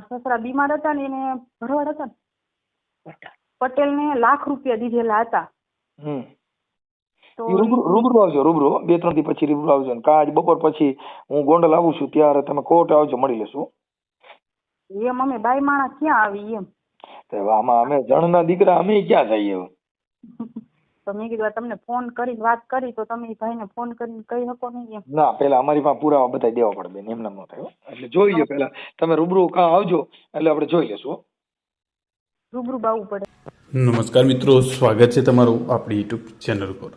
સસરા બીમાર હતા ને એને ભરવાડ હતા ને. પટેલ ને લાખ રૂપિયા દીધેલા હતા. રૂબરૂ આવજો રૂબરૂ બે ત્રણ દી પછી રૂબરૂ આવજો આજ બપોર પછી હું ગોંડલ આવું છું ત્યારે તમે કોર્ટ આવજો મળી લેશું એમ અમે બાઈ માણસ ક્યાં આવી એમ? આમાં અમે જણના દીકરા અમે ક્યાં જઈએ? તો મેં કીધું આ તમને ફોન કરીને વાત કરી તો તમે ઈ ભાઈને ફોન કરીને કહી શકો નહીં એમ. ના પેલા અમારી પાસે પુરાવા બધા દેવા પડે બેન એમ ન થાય હો. એટલે જોઈ લો પેલા. તમે રૂબરૂ કાં આવજો એટલે આપણે જોઈ લેશું હો. રૂબરૂ બાવવું પડે. નમસ્કાર મિત્રો સ્વાગત છે તમારું આપણી યુટ્યુબ ચેનલ પર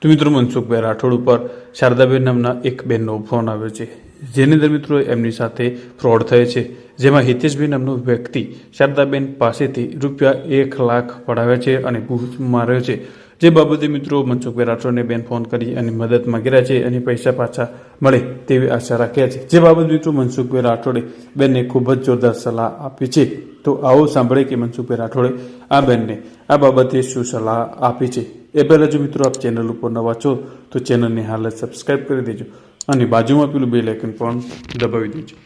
તો મિત્રો મનસુખભાઈ રાઠોડ ઉપર શારદાબેન નામના એક બેનનો ફોન આવ્યો છે જેની અંદર મિત્રો એમની સાથે ફ્રોડ થયો છે. જેમાં હિતેશભાઈ નામનો વ્યક્તિ શારદાબેન પાસેથી રૂપિયા એક લાખ પડાવ્યા છે અને ભૂત માર્યો છે. જે બાબતે મિત્રો મનસુખભાઈ રાઠોડને બેન ફોન કરી અને મદદ માંગેલા છે અને પૈસા પાછા મળે તેવી આશા રાખ્યા છે. જે બાબત મિત્રો મનસુખભાઈ રાઠોડે બેનને ખૂબ જ જોરદાર સલાહ આપી છે તો આવો સાંભળે કે મનસુખભાઈ રાઠોડે આ બેનને આ બાબતે શું સલાહ આપી છે. એ પહેલાં જો મિત્રો આપ ચેનલ ઉપર નવા છો તો ચેનલને હાલ જ સબસ્ક્રાઇબ કરી દેજો અને બાજુમાં પેલું બેલ આઇકન પણ દબાવી દેજો.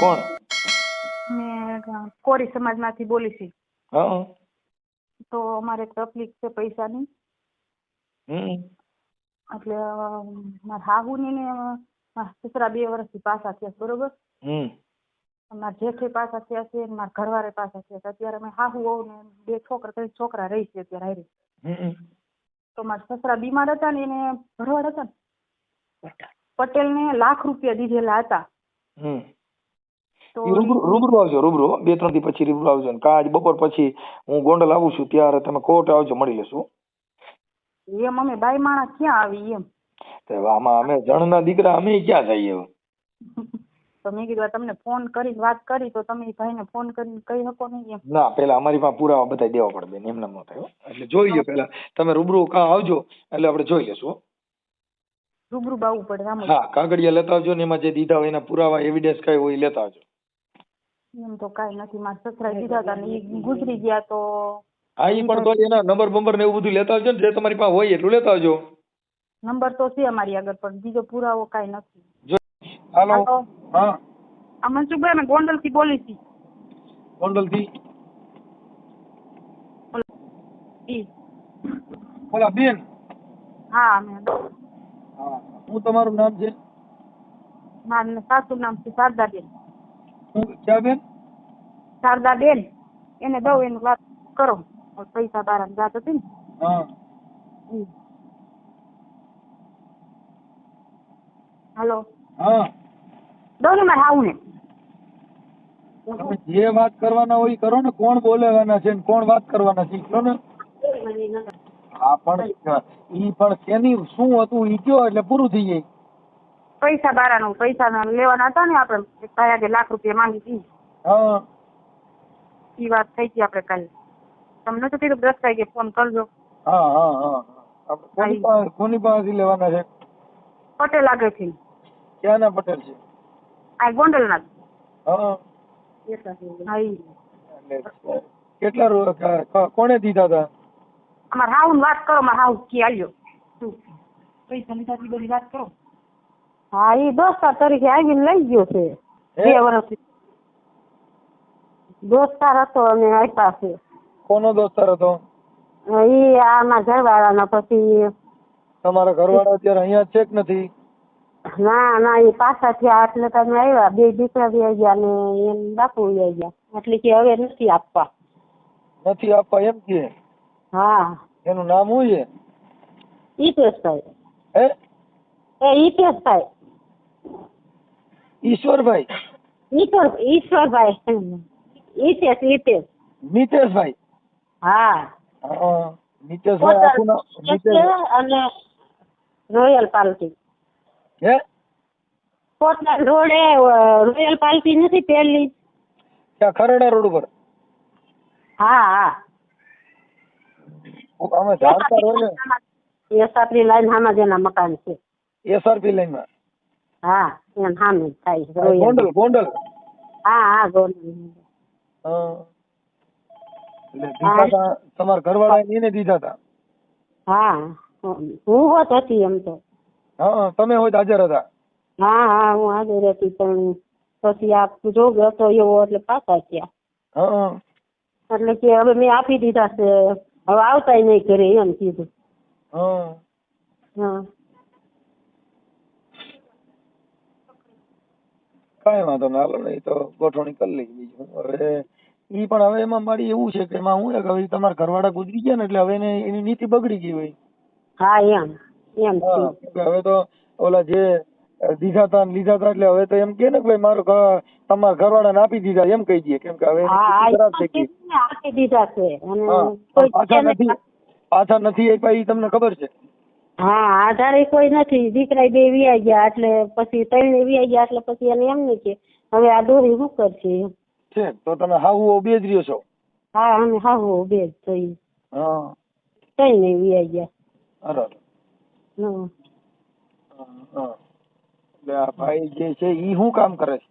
કોણ? કોરી સમાજમાંથી બોલી છે. હા. તો અમારે તકલીફ છે પૈસાની. એટલે મારા હાહુની ને મારા સસરા બે વર્ષથી પાછા થયા બરોબર? મારા જેઠે પાછા થયા છે મારા ઘરવારે પાછા થયા છે. અત્યારે અમે હાહુ વહુ ને બે છોકરા ત્રણ છોકરા રહી છે અત્યારે હારી. તો મારા સસરા બીમાર હતા ને એને ભરવાડ હતા ને પટેલ ને લાખ રૂપિયા દીધેલા હતા. રૂબરૂ આવજો રૂબરૂ બે ત્રણથી પછી રૂબરૂ આવજો. ને કાં બપોર પછી હું ગોંડલ આવું છું ત્યારે તમે કોર્ટ આવજો મળી લેશું. એમ અમે બાઈ માણસ ક્યાં આવી એમ? આમાં અમે જણના દીકરા અમે ક્યાં જઈએ તો મેં કીધું તમને ફોન કરીને વાત કરી તો તમે ભાઈને ફોન કરીને કહી શકો નહીં એમ. ના પેલા અમારી પાસે પુરાવા બધા દેવા પડે બેન એમને ન થયો એટલે જોઈ લો પેલા તમે રૂબરૂ કા આવજો એટલે આપણે જોઈ લેશું. રૂબરૂ બાવું પડે હા કાગળિયા લેતા આવજો ને એમાં જે દીધા હોય એના પુરાવા એવિડન્સ કઈ હોય લેતા આવજો. એમ તો કાંઈ નથી મારા સસરા દીધા હતા ને ઈ ગુજરી ગયા તો હા ઈ પણ તો એના નંબર બંબર ને એવું બધું લેતા આવજો ને જે તમારી પાસે હોય એટલું લેતા આવજો. નંબર તો છે અમારી આગળ પણ બીજો પુરાવો કાંઈ નથી. જો હાલો. હા. આ મનસુખભાઈ અમે ગોંડલથી બોલી છી ગોંડલથી ઈ. બોલા બેન. હા મેમ. હા હું. તમારું નામ છે? મારું સાસુ નામ છે શારદાબેન. ક્યાં બેન? શારદાબેન એને દઉં એનું વાત કરો. પૈસા બારા જાત હતી ને. હા. ઈ. હા. દઉં ને મારે આવું ને તમે જે વાત કરવાના હોય કરો ને કોણ બોલેવાના છે ને કોણ વાત કરવાના છે કહો ને. હા પણ ઈ પણ શેની શું હતું? ઈ કયો? એટલે પૂરું થઈ જાય. પૈસા બારાનું પૈસા લેવાના હતા ને આપણે. એક ભાઈ આજે લાખ રૂપિયા માંગી હતી. હા. ઈ વાત થઈ ગઈ આપણે કાલે. તમને તો કીધું દસ વાગે ફોન કરજો. હા હા હા. કોની પાસે કોની પાસેથી લેવાના છે? પટેલ આગળથી ક્યાંના પટેલ છે? આ ગોંડલના. હા. કેટલા રૂ- ક- ક- કોણે દીધા હતા? અમારે હાઉ વાત કરો મારે હાઉ કી આલ્યો. શું? પૈસા લીધા બધી વાત કરો. હા એ દોસ્તાર તરીકે આવીને લઈ ગયો છે. બે વર્ષ દોસ્તાર હતો અને આપ્યા છે. કોનો દોસ્તાર હતો? એ આમાં ઘરવાળાના પછી તમારા ઘરવાળા અત્યારે અહીંયા છે કે નથી? ના ના એ પાછા થયા એટલે તમે આવ્યા. બે દીકરા બી આવી ગયા ને એમ બાપુ આવી ગયા. એટલે કે હવે નથી આપવા. નથી આપવા એમ કે? હા. એનું નામ શું છે? ઈટેશભાઈ હે? એ ઈટેશભાઈ ઈશ્વરભાઈ. ઈશ્વર ઈશ્વરભાઈ. ઈટેશ ઈટેશ નીતેશભાઈ હા. હા આખું નામ અને રોયલ પાર્ટી હે? કોટલા રોડે રોયલ પાર્ટી નથી પેલી ત્યાં ખરડા રોડ ઉપર. હા હા. અમે રોડ એસઆપની લાઈન સામે જેના મકાન છે. એસઆરપી લાઈનમાં. હા એમ સામે થાય છે ગોંડલ ગોંડલ? હા હા ગોંડલ એટલે તમારા ઘરવાળા એને દીધા હતા હા હું હોત હતી એમ તો. હા તમે હાજર હતા? હા હા હું હાજર હતી પણ પછી આ રોગ હતો એવો એટલે પાછા થયા. હા. એટલે કે હવે મેં આપી દીધા છે હવે આવતાય નહીં ઘરે એમ કીધું. હા. હા. કાંઈ વાંધો ના હાલો ને ઈ તો ગોઠવણી કરી લઈ બીજું હવે એ પણ હવે એમાં મારી એવું છે કે એમાં હું હવે તમારા ઘરવાળા ગુજરી ગયા ને એટલે હવે એને એની નીતિ બગડી ગઈ હોય. હા એમ એમ હવે તો ઓલા જે દીધા તા લીધા તા એટલે હવે તો એમ કે ને કે ભાઈ મારું તમારા તમારા ઘરવાળાને આપી દીધા એમ કહી દઈએ. કેમ કે હવે ખરાબ થઈ ગઈ આપી દીધા છે. પાછા નથી. પાછા નથી આપ્યા ઈ તમને ખબર છે? હા આધારે કોઈ નથી. દીકરા બે વિયા ગયા એટલે પછી ત્રણે વિયા ગયા એટલે પછી એને એમ નહીં કે હવે આ દોરી શું કરશે છે તો તમે હાહુ બે જ રહ્યો છો? હા અમે હા હો બે જ થઈ હા. ત્રણે વિયા ગયા. હમ. હા, હા. એટલે આ ભાઈ જે છે ઈ શું કામ કરે છે?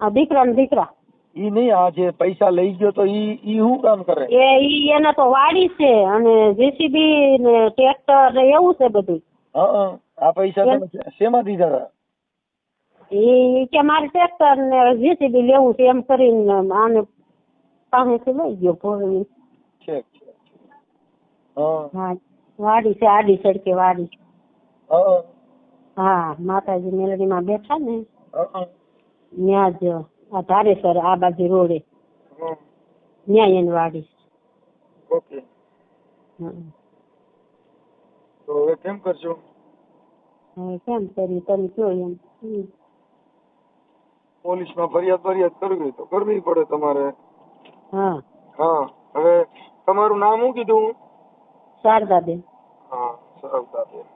આ દીકરા ને દીકરા. ઈ નહીં આ જે પૈસા લઈ ગયો તો ઈ ઈ શું કામ કરે? એ ઈ એના તો વાડી છે અને જેસીબી ને ટ્રેક્ટર ને એવું છે બધું. હા આ પૈસા તમે શેમાં દીધા હતા? ઈ કે મારે ટ્રેક્ટર ને જેસીબી લેવું છે એમ કરીને આને પાસેથી લઈ ગયો ભોળવી ઠીક. હા. વાડી છે આડી સડકે વાડી. હા માતાજી માતાજી મેલડીમાં બેઠા ને. ત્યાં જ આ ધારેસર આ બાજુ રોડે. ન્યાય એન વાડી. ઓકે. તો હવે કેમ કરશો? હવે કેમ કરી તમે કયો એમ. પોલીસમાં ફરિયાદ ફરિયાદ કરવી તો કરવી પડે તમારે. હા. હા હવે તમારું નામ શું કીધું? શારદાબેન. હા શારદાબેન.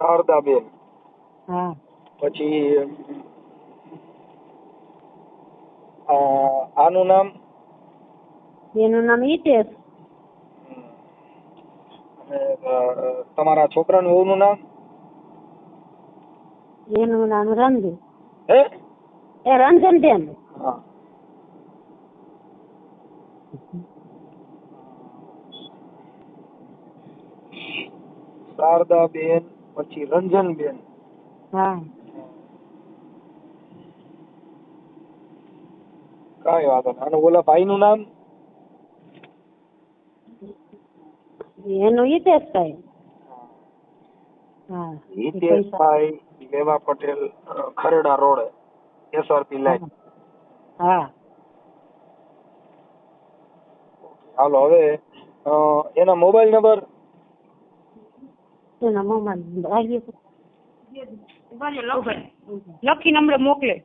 શારદાબેન. હા. પછી આનું નામ? એનું નામ હિતેશ. તમારા છોકરાનું વહુનું નામ? એનું નામ રંજુ. હે? એ રંજનબેન હા. શારદાબેન પછી રંજનબેન. હા. કાંઈ વાંધો નહીં. અને ઓલા ભાઈનું નામ? એનું હિતેશભાઈ. હા. હિતેશભાઈ લેવા પટેલ ખરડા રોડ એસઆરપી લાઈન હા. હાલો હવે એના મોબાઈલ નંબર? એના મોમાં લખી નંબર મોકલે.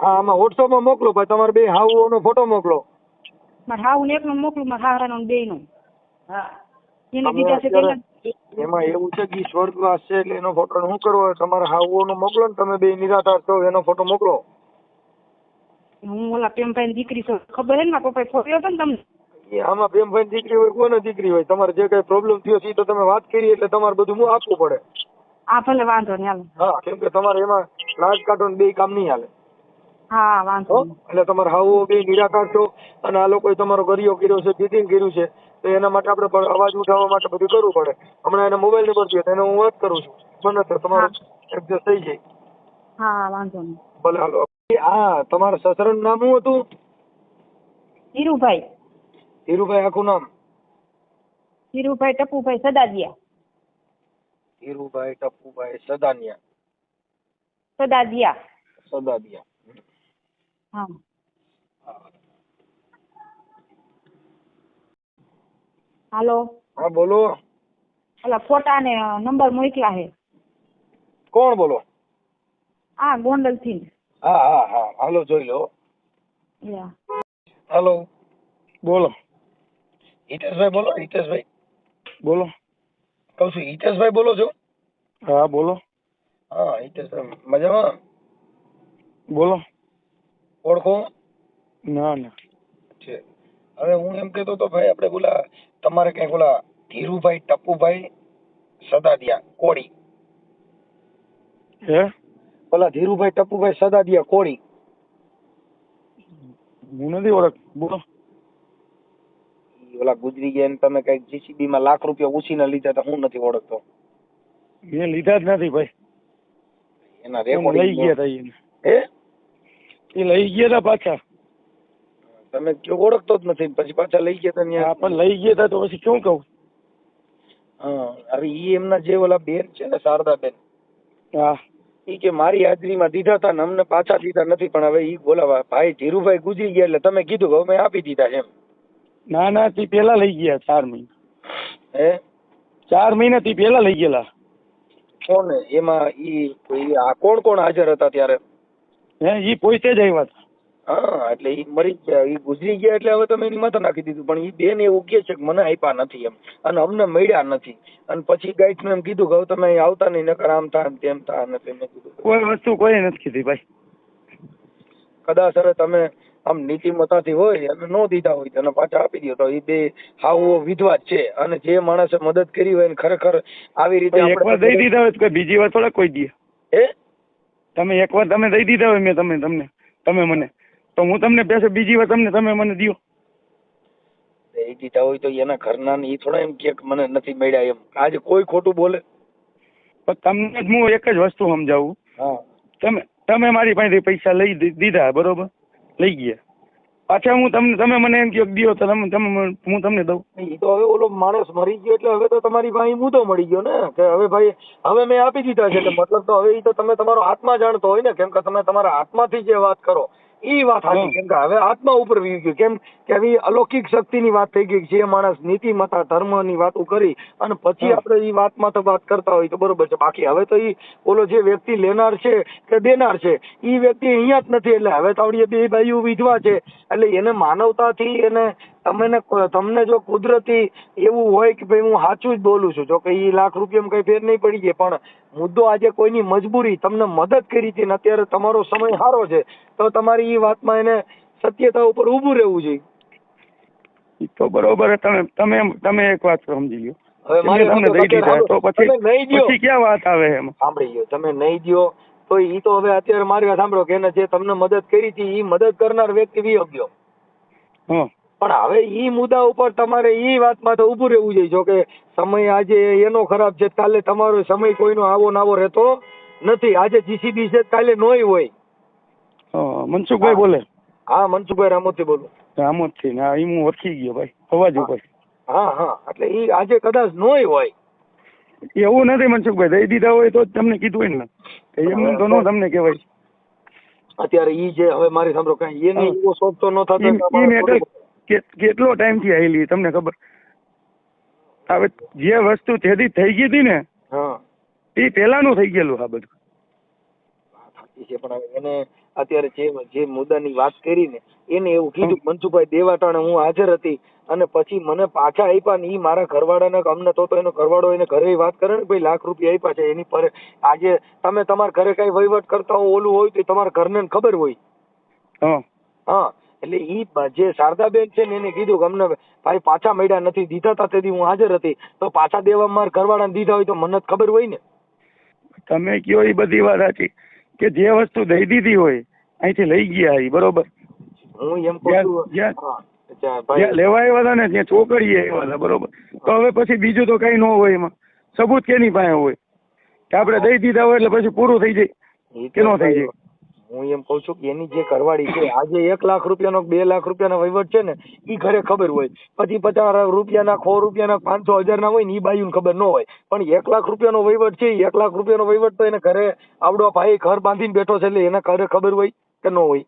હા આમાં WhatsApp માં મોકલો ભાઈ તમારે બે હાઉઓનો ફોટો મોકલો. મારે હાઉને એકનો મોકલું મારા હારાનો ને હા. એને દીધા છે પેલા એમાં એવું છે કે સ્વર્ગ સ્વર્ગવાસ છે એટલે એનો ફોટો શું કરવો તમારે હાઉનો મોકલો ને તમે બે નિરાધાર છો એનો ફોટો મોકલો. હું ઓલા પ્રેમભાઈ દીકરી છું. ખબર હે ને મારા પપ્પાએ ફોટો હતો ને તમને? આમાં પ્રેમભાઈ દીકરી હોય કોને દીકરી હોય? તમારે જે કઈ પ્રોબ્લેમ થયો છે ઈ તો તમે વાત કરી એટલે તમારે બધું હું આપવું પડે. આ ભલે વાંધો નહીં હાલો. હા કેમ કે તમારે એમાં લાજ કાઢો ને બે કામ નહીં હાલે. હા વાંધો નહીં. એટલે તમારે હાવ બે નિરાકાર છો અને આ લોકોએ તમારો ગરિયો કર્યો છે ચીટિંગ કર્યું છે તો એના માટે આપણે પણ અવાજ ઉઠાવવા માટે બધું કરવું પડે. હમણાં એના મોબાઈલ નંબર દે તો એને હું વાત કરું છું. મને તો તમારો એડજસ્ટ થઈ જાય. હા વાંધો નહીં. ભલે હાલો. આ તમારા સસરાનું નામ શું હતું? ધીરુભાઈ. ધીરુભાઈ આખું નામ? ધીરુભાઈ ટપુભાઈ સદાદિયા ધીરુભાઈ ટપુભાઈ સદાનિયા. સદાદિયા સદાદિયા હા. હાલો. હા બોલો. ઓલા ફોટા ને નંબર મોકલા હે. કોણ બોલો? હા ગોંડલથી હા હા હા. હાલો જોઈ લો. હાલો. બોલો. હિતેશભાઈ બોલો હિતેશભાઈ. બોલો. કહું છું હિતેશભાઈ બોલો છો? હા બોલો. હા હિતેશભાઈ. મજામાં? બોલો. ઓળખો? ના ના. છે. હવે હું એમ કહેતો તો ભાઈ આપણે બોલા તમારે કંઈક ઓલા ધીરુભાઈ ટપુભાઈ સદાદિયા કોળી. હે? ઓલા ધીરુભાઈ ટપુભાઈ સદાદિયા કોળી. હું નથી ઓળખ બોલો. ઓલા ગુજરી ગયા તમે કંઈક જીસીબી માં લાખ રૂપિયા ઉછીને લીધા તો હું નથી ઓળખતો. મેં લીધા જ નથી ભાઈ. એના રેકોર્ડ લઈ ગયા હતા એને હે? એ લઈ ગયા હતા પાછા. તમે કયો ઓળખતો જ નથી પછી પાછા લઈ ગયા તા ત્યાં. પણ લઈ ગયા હતા તો પછી શું કહું? હા હવે ઈ એમના જે ઓલા બેન છે ને શારદા બેન હા. ઈ કે મારી હાજરીમાં દીધા હતા ને અમને પાછા દીધા નથી પણ હવે ઈ બોલાવા ભાઈ ધીરુભાઈ ગુજરી ગયા એટલે તમે કીધું હવે મેં આપી દીધા એમ. ના ના તે પેલા લઈ ગયા ચાર મહિના. હે? ચાર મહિના થી પેલા લઈ ગયેલા. કોણ એમાં ઈ ઈ આ કોણ કોણ હાજર હતા ત્યારે? હે ઈ પોતે જ આવ્યા હા એટલે ઈ મરી ગયા ઈ ગુજરી ગયા એટલે હવે તમે એની માથે નાખી દીધું. પણ ઈ બેન એવું કે છે કે મને આપ્યા નથી એમ. અને અમને મળ્યા નથી. અને પછી ગાઈડ એમ કીધું કે તમે અહીં આવતા નહીં નકર આમ થાય તેમ થાય ને તેમ. કીધું કોઈ વસ્તુ કોઈ નથી કીધી ભાઈ. કદાચ હવે તમે આમ નીતિમતાથી હોય અને નો દીધા હોય તેને પાછા આપી દો તો એ બે હાવો વિધવા છે. અને જે માણસે મદદ કરી હોય ને ખરેખર આવી રીતે પણ એકવાર દઈ દીધા હોય તો બીજી વાર થોડા કોઈ દે હે? તમે એકવાર તમે દઈ દીધા હોય મેં તમે તમને તમે મને. તો હું તમને પૈસા બીજી વાર તમને તમે મને દો દઈ દીધા હોય તો એના ઘરના ઈ થોડા એમ કે મને નથી મળ્યા એમ. આજે કોઈ ખોટું બોલે? પણ તમને જ હું એક જ વસ્તુ સમજાવું. હા. તમે તમે મારી પાસેથી પૈસા લઈ દીધા બરોબર? લઈ ગયા. પાછા હું તમને, તમે મને એમ કહો દિયો તો તમે તમે, હું તમને દઉં. એ તો હવે ઓલો માણસ મરી ગયો એટલે હવે તો તમારી ભાઈ મુદ્દો મળી ગયો ને? કે હવે ભાઈ, હવે મેં આપી દીધા છે મતલબ તો હવે એ તો તમે તમારો આત્મા જાણતો હોય ને? કેમ કે તમે તમારા આત્માથી જે વાત કરો ઈ વાત હતી. કેમ કે હવે આત્મા ઉપર વી ગયું કેમ કે આવી અલૌકિક શક્તિની વાત થઈ ગઈ જે માણસ નીતિમતા ધર્મની વાતો કરી અને પછી. આપણે ઈ વાતમાં તો વાત કરતા હોય તો બરોબર છે બાકી હવે તો એ ઓલો જે વ્યક્તિ લેનાર છે કે દેનાર છે એ વ્યક્તિ અહીંયા જ નથી એટલે હવે તો આપણી બે ભાઈઓ વિધવા છે એટલે એને માનવતાથી એને તમને તમને જો કુદરતી એવું હોય કે ભાઈ હું સાચું જ બોલું છું જો કે ઈ લાખ રૂપિયામાં કઈ ફેર નહીં પડી જાય પણ મુદ્દો આજે કોઈની મજબૂરી તમને મદદ કરી હતી ને અત્યારે તમારો સમય સારો છે તો તમારી એ વાતમાં એને સત્યતા ઉપર ઊભું રહેવું જોઈએ. તો બરોબર તમે તમે તમે એક વાત સમજી લો હવે મારે તમને દઈ દીધા તો પછી. પછી ક્યાં વાત આવે એમાં? સાંભળી ગયો તમે નહીં દો તો એ તો હવે અત્યારે મારી વાત સાંભળો કે એને જે તમને મદદ કરી હતી એ મદદ કરનાર વ્યક્તિ વિયો ગયો હા. પણ હવે ઈ મુદ્દા ઉપર તમારે ઈ વાતમાં તો ઊભું રહેવું જોઈએ. જો કે સમય આજે એનો ખરાબ છે કાલે તમારો સમય કોઈનો આવો નાવો રહેતો નથી. આજે જીસીબી છે કાલે નોય હોય. હા, મનસુખભાઈ બોલે. હા મનસુખભાઈ રામોથી બોલું. રામોદથી ના એ હું ઓળખી ગયો ભાઈ અવાજ ઉપર. હા હા એટલે ઈ આજે કદાચ નોય હોય. એવું નથી મનસુખભાઈ દઈ દીધા હોય તો તમને કીધું હોય ને. એમને તો નો તમને કહેવાય. અત્યારે ઈ જે હવે મારી સાંભળો કઈ એ. એવો શોખ તો ન થતો કેટલો ટાઈમથી આયેલી તમને ખબર? હવે જે વસ્તુ તેથી થઈ ગઈ હતી ને એ પેલાનું થઈ ગયેલું આ બધું. છે પણ હવે એને અત્યારે જે જે મુદ્દાની વાત કરી ને એને એવું કીધું કે દેવાટાણે હું હાજર હતી અને પછી મને પાછા આપ્યા ને એ મારા ઘરવાળાને અમને તો તો એનો ઘરવાળો એને ઘરે વાત કરે ને ભાઈ લાખ રૂપિયા આપ્યા છે એની પર આજે તમે તમારા ઘરે કઈ વહીવટ કરતા હો ઓલું હોય તો તમારા ઘરને ખબર હોય. હા. હા. એટલે ઈ જે શારદાબેન છે ને એને કીધું કે અમને ભાઈ પાછા મળ્યા નથી દીધા હતા તેથી હું હાજર હતી. તો પાછા દેવા મારા ઘરવાળાને દીધા હોય તો મને ખબર હોય ને. તમે કયો એ બધી વાત સાચી? કે જે વસ્તુ દઈ દીધી હોય અહીંથી લઈ ગયા એ બરોબર? હું એમ કહું લેવા આવ્યા હતા ને ત્યાં ચોકડીએ આવ્યા હતા બરોબર? તો હવે પછી બીજું તો કઈ ન હોય એમાં. સબૂત કેની પાસે હોય? કે આપણે દઈ દીધા હોય એટલે પછી પૂરું થઈ જાય કે નો થઈ જાય? હું એમ કઉ છું કે એની જે કરવાડી છે આજે એક લાખ રૂપિયાનો બે લાખ રૂપિયાનો વહીવટ છે ને એ ઘરે ખબર હોય પછી પચાસ રૂપિયાના સો રૂપિયાના પાંચસો હજાર ના હોય ને એ બાયુને ખબર ન હોય પણ એક લાખ રૂપિયાનો વહીવટ છે એક લાખ રૂપિયાનો વહીવટ તો એને ઘરે આવડો ભાઈ ઘર બાંધીને બેઠો છે એટલે એને ઘરે ખબર હોય કે ન હોય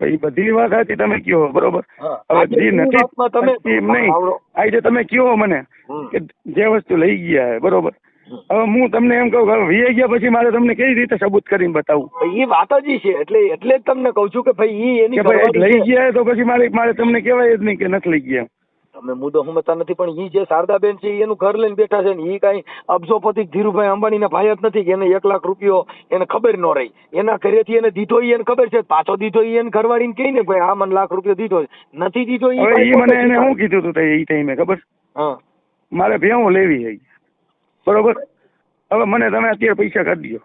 એ બધી વાત હતી તમે કયો બરોબર. હવે જે નથી તમે એમ નહીં. આજે તમે કયો મને કે જે વસ્તુ લઈ ગયા બરોબર. હવે હું તમને એમ કહું વીએ ગયા પછી મારે તમને કઈ રીતે સબૂત કરીને બતાવું? એ વાત જ છે. એટલે એટલે જ તમને કહું છું કે ભાઈ એ એની લઈ ગયા તો પછી મારે મારે તમને કહેવાય જ નહીં કે નથી લઈ ગયા. તમે મુદ્દો સમજતા નથી પણ ઈ જે શારદાબેન છે એનું ઘર લઈને બેઠા છે ને ઈ કાંઈ અબજોપતિ ધીરુભાઈ અંબાણીના ભાઈ જ નથી કે એને એક લાખ રૂપિયો એને ખબર ન રહી. એના ઘરેથી એને દીધો એને ખબર છે. પાછો દીધો એને ઘરવાળીને કહી ને ભાઈ આ મને લાખ રૂપિયો દીધો નથી દીધો એ મને એને શું કીધું હતું તે એ ટાઈમે ખબર? હા. મારે ભેવું લેવી છે બરોબર? હવે મને તમે અત્યારે પૈસા કાઢી દો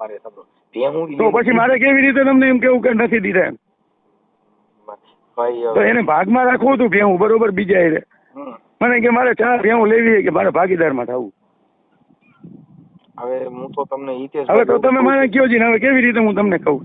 મારે સમજો ભેહું તો પછી મારે કેવી રીતે તમને એમ કેવું કે નથી દીધા એમ? તો એને ભાગમાં રાખવું હતું ભેહું બરોબર બીજા એટલે મને કે મારે ચાર ભેહું લેવી કે મારે ભાગીદારમાં થવું. હવે હું તો તમને હવે તો તમે મને કયો છે ને હવે કેવી રીતે હું તમને કહું?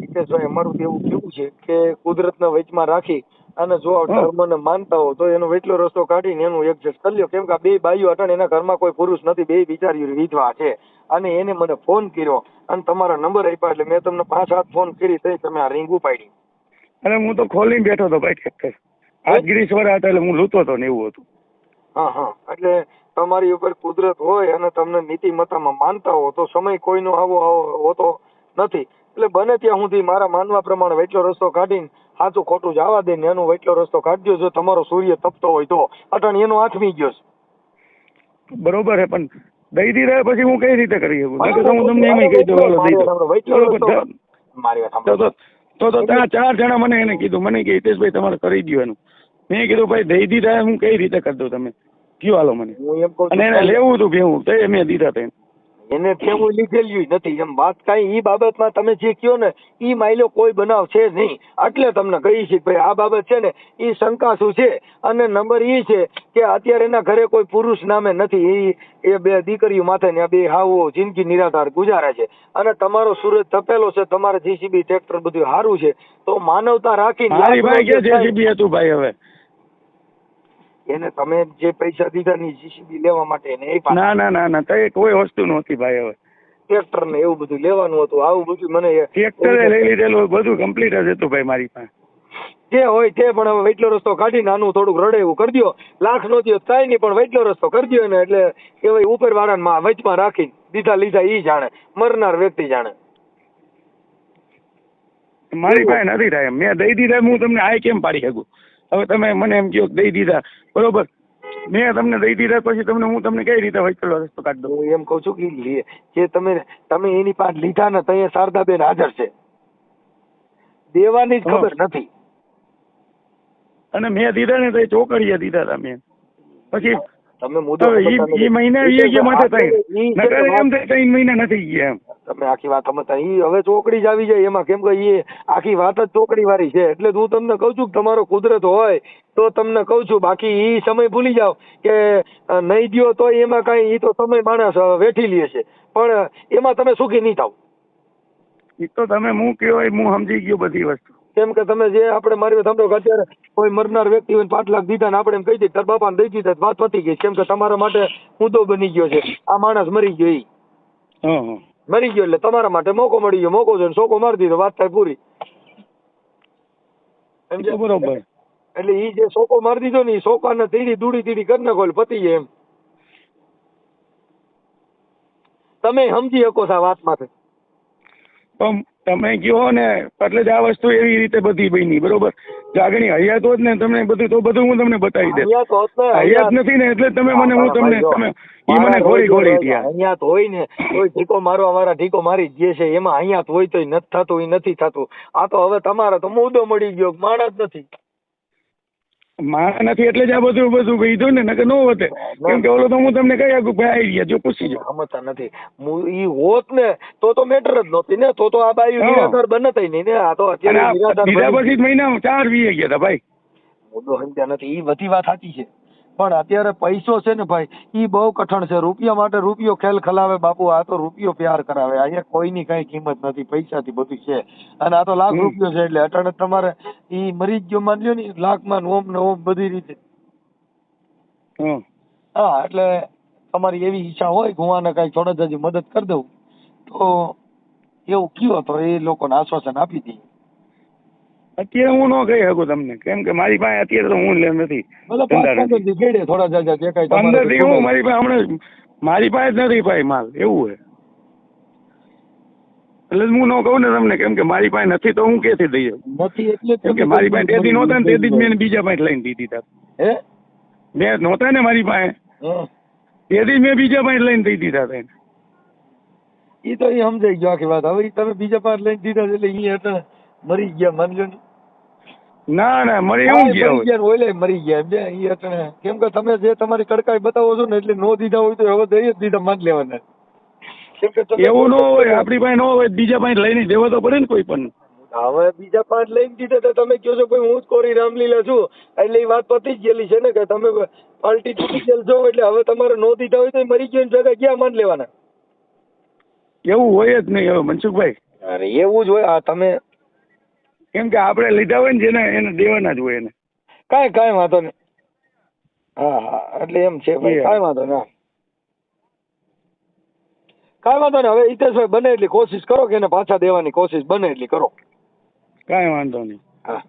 હિતેશભાઈ અમારું તો એવું કેવું છે કે કુદરતના વચમાં રાખી અને જો હા. ધર્મને માનતા હો તો એનો એટલો રસ્તો કાઢીને એનું એડજસ્ટ કરી લ્યો. કેમ કે બે બાઈઓ અટાણે એના ઘરમાં કોઈ પુરુષ નથી બે બિચારી વિધવા છે. અને એને મને ફોન કર્યો અને તમારો નંબર આપ્યા એટલે મેં તમને પાંચ સાત ફોન કરી તઈ તમે આ રીંગ ઉપાડી. અને હું તો ખોલીને બેઠો હતો ભાઈ આજ ગિરીશ્વર હતા એટલે હું લૂતો હતો ને એવું હતું. હા હા. એટલે તમારી ઉપર કુદરત હોય અને તમને નીતિમત્તામાં માનતા હો તો સમય કોઈનો આવો આવો હોતો નથી. એટલે બને ત્યાં સુધી મારા માનવા પ્રમાણે વેટલો રસ્તો કાઢીને સાચું ખોટું જવા દે ને એનો વેટલો રસ્તો કાઢજો. જો તમારો સૂર્ય તપતો હોય તો. અટણ એનો આથમી ગયો છે. બરોબર છે પણ દઈ દીધા પછી હું કઈ રીતે કરી શકું? હું તમને એમ કહી દઉં હાલો દઈ દો વેટલો બરોબર રસ્તો તો- મારી વાત તો તો ત્યાં ચાર જણા મને એને કીધું. મને કે હિતેશભાઈ તમારે કરી દો એનું. મેં કીધું ભાઈ દઈ દીધા હું કઈ રીતે કરી દઉં તમે કયો હાલો મને. હું અને એને લેવું હતું ભેવું તો મેં દીધા હતા એને. ઠેવું લીધેલું નથી. એમ વાત કાંઈ એ બાબતમાં તમે જે કયો ને એ માઇલો કોઈ બનાવ છે નહીં. એટલે તમને કહી છે ભાઈ આ બાબત છે ને એ શંકાશું છે. અને નંબર એ છે કે અત્યારે એના ઘરે કોઈ પુરુષ નામે નથી. એ એ બે દીકરીઓ માથે ને બે હાવો જિંદગી નિરાધાર ગુજારે છે. અને તમારો સુરજ તપેલો છે તમારે જીસીબી ટ્રેક્ટર બધું સારું છે. તો માનવતા રાખીને જેસીબી હતું ભાઈ હવે. એને તમે જે પૈસા દીધા ની જીસીબી લેવા માટે એને એ ના ના ના ના તો કોઈ વસ્તુ નહોતી ભાઈ હવે. ટ્રેક્ટર ને એવું બધું લેવાનું હતું આવું બધું મને ટ્રેક્ટર લઈ લીધેલું બધું કમ્પ્લીટ જ હતું ભાઈ મારી પાસે. જે હોય તે પણ હવે વેટલો રસ્તો કાઢીને આનું થોડુંક રડે એવું કરી દો લાખ નો થયો થાય નહીં પણ વૈટલો રસ્તો કરી દો ને એટલે કહેવાય ઉપર વાળા વચમાં રાખીને દીધા લીધા ઈ જાણે મરનાર વ્યક્તિ જાણે. મારી પાસે નથી થાય મેં દઈ દીધા હું તમને આ કેમ પાડી શકું? હવે તમે મને એમ કહો દઈ દીધા. બરોબર? મેં તમને દઈ દીધા પછી તમને હું તમને કઈ રીતે વહીકલ રસ્તો કાઢ દઉં? હું એમ કહું છું કે લે- જે તમે તમે એની પાસે લીધા ને ત્યાં શારદાબેન હાજર છે. દેવાની જ ખબર નથી. અને મેં દીધા ને તો એ ચોકડીએ દીધા હતા મેં. પછી તમે મુદ્દો હવે ઈ સમજતા ઈ મહિના વીએ ગયા માથે નથી. ત્રણ ઈ છે નકર એમ થાય ત્રણ મહિના નથી ગયા એમ. તમે આખી વાત સમજતા ઈ હવે ચોકડી જ આવી જાય. એમાં કેમ કે ઈ આખી વાત જ ચોકડી વાળી છે. એટલે હું તમને કઉ છું કે તમારો કુદરત હોય તો તમને કઉ છું. બાકી ઈ સમય ભૂલી જાવ કે નહીં દો તો એમાં કઈ ઈ તો સમય માણસ વેઠી લે છે. પણ એમાં તમે સુખી નહીં થાવ. ઈ તો તમે હું કહેવાય હું સમજી ગયો બધી વસ્તુ. કેમ કે તમે જે આપણે મારી સમજો કે અત્યારે કોઈ મરનાર વ્યક્તિ હોય પાંચ લાખ દીધા ને આપણે એમ કહી દઈએ તાર બાપાને દઈ દીધા વાત પતી ગઈ કેમ કે તમારા માટે મુદ્દો બની ગયો છે. આ માણસ મરી ગયો ઈ. મરી ગયો એટલે તમારા માટે મોકો મળી ગયો. મોકો છે સોકો મારી દીધો. વાત થાય પૂરી. બરોબર. એટલે ઈ જે સોકો મારી દીધો ને ઈ સોકાને તીડી દૂડી તીડી કરી નાખો એટલે પતી જાય એમ. તમે સમજી શકો છો વાતમાંથી પણ તમે કયો ને એટલે જ આ વસ્તુ એવી રીતે બધી બની બરોબર? જાગણી હયાત હોત ને તમને બધું તો બધું હું તમને બતાવી દે હયાત નથી ને એટલે તમે મને હું તમને તમે ઈ મને ગોળી ગોળી ત્યાં અહીંયા તો હોય ને કોઈ ઢીકો મારવા વાળા ઢીકો મારી જે છે એમાં અહીંયા હોય તો નથી થતું એ નથી થતું. આ તો હવે તમારે તો મુદ્દો મળી ગયો માણસ નથી. મારા નથી એટલે જ આ બધું બધું કીધું ને નકર નો હોતે કેમ કે ઓલો તો હું તમને કહી આગું ભાઈ આવી ગયા જો પૂછી જો સમજતા નથી. ઈ હોત ને તો તો મેટર જ નહોતી ને તો તો આ બાયું. નિરાધાર બનતાય નહીં ને આ તો અત્યારે નિરાધાર પછી મહિના ચાર વીએ ગયા હતા ભાઈ. મુદ્દો સમજ્યા નથી. ઈ બધી વાત સાચી છે. પણ અત્યારે પૈસો છે ને ભાઈ ઈ બહુ કઠણ છે. રૂપિયા માટે રૂપિયો ખેલ ખલાવે બાપુ આ તો રૂપિયો પ્યાર કરાવે. અહીંયા કોઈની કઈ કિંમત નથી પૈસાથી બધું છે. અને આ તો લાખ રૂપિયો છે એટલે અટાણે તમારે ઈ મરી ગયો માન લ્યો ને લાખમાં ઓમ ને ઓમ બધી રીતે. હા એટલે તમારી એવી ઈચ્છા હોય કે હું આને કઈ થોડા જ મદદ કરી દઉં. તો એવું કયો તો એ લોકોને આશ્વાસન આપી દઈએ. અત્યારે હું ન કહી શકું તમને. કેમ કે મારી પાસે અત્યારે તો હું લે નથી. પંદરથી હું મારી પાસે હમણાં મારી પાસે જ નથી ભાઈ માલ. એવું હે એટલે હું ન કહું ને તમને કેમ કે મારી પાસે નથી તો હું કેથી દઈ નથી એટલે કે મારી પાસે તેથી નહોતા ને તેથી જ મેં બીજા પાસે લઈને દીધી હતા હે? મેં નહોતા ને મારી પાસે. તેથી જ મેં બીજા પાસે લઈને દઈ દીધા હતા એ તો ઈ સમજાઈ ગયો આખી વાત. હવે તમે બીજા પાસે લઈને દીધા એટલે એ એટલે મરી ગયા માનજો ને. ના ના મારે હા, ગયા? ઓલે મરી ગયા. બે ઈ એટલે કેમ કે તમે જે તમારી કડકાઈ બતાવો છો ને એટલે નો દીધા હોય તો હવે દઈ જ દીધા માન લેવાના. એવું ન હોય આપણી પાસે ન હોય બીજા પાસે લઈને દેવા તો પડે ને કોઈ પણ. હવે બીજા પાંચ લઈને દીધા તો તમે કહો છો ભાઈ હું જ કોરી રામલીલા છું. એટલે એ વાત પતી જ ગયેલી છે ને કે તમે પાલટી તૂટી ગયેલ છો એટલે હવે તમારે નો દીધા હોય તો મરી ગયો જગા ક્યાં માન લેવાના? એવું હોય જ નહીં હવે મનસુખભાઈ. અરે એવું જ હોય. આ તમે કેમ કે આપણે લીધા હોય ને જેને એને દેવાના જ હોય એને. કાંઈ કાંઈ વાંધો નહીં. હા હા એટલે એમ છે ભાઈ. કાંઈ વાંધો હા. કાંઈ વાંધો નહીં હવે હિતેશભાઈ બને એટલી કોશિશ કરો કે એને પાછા દેવાની કોશિશ બને એટલી કરો. કાંઈ વાંધો નહીં. હા.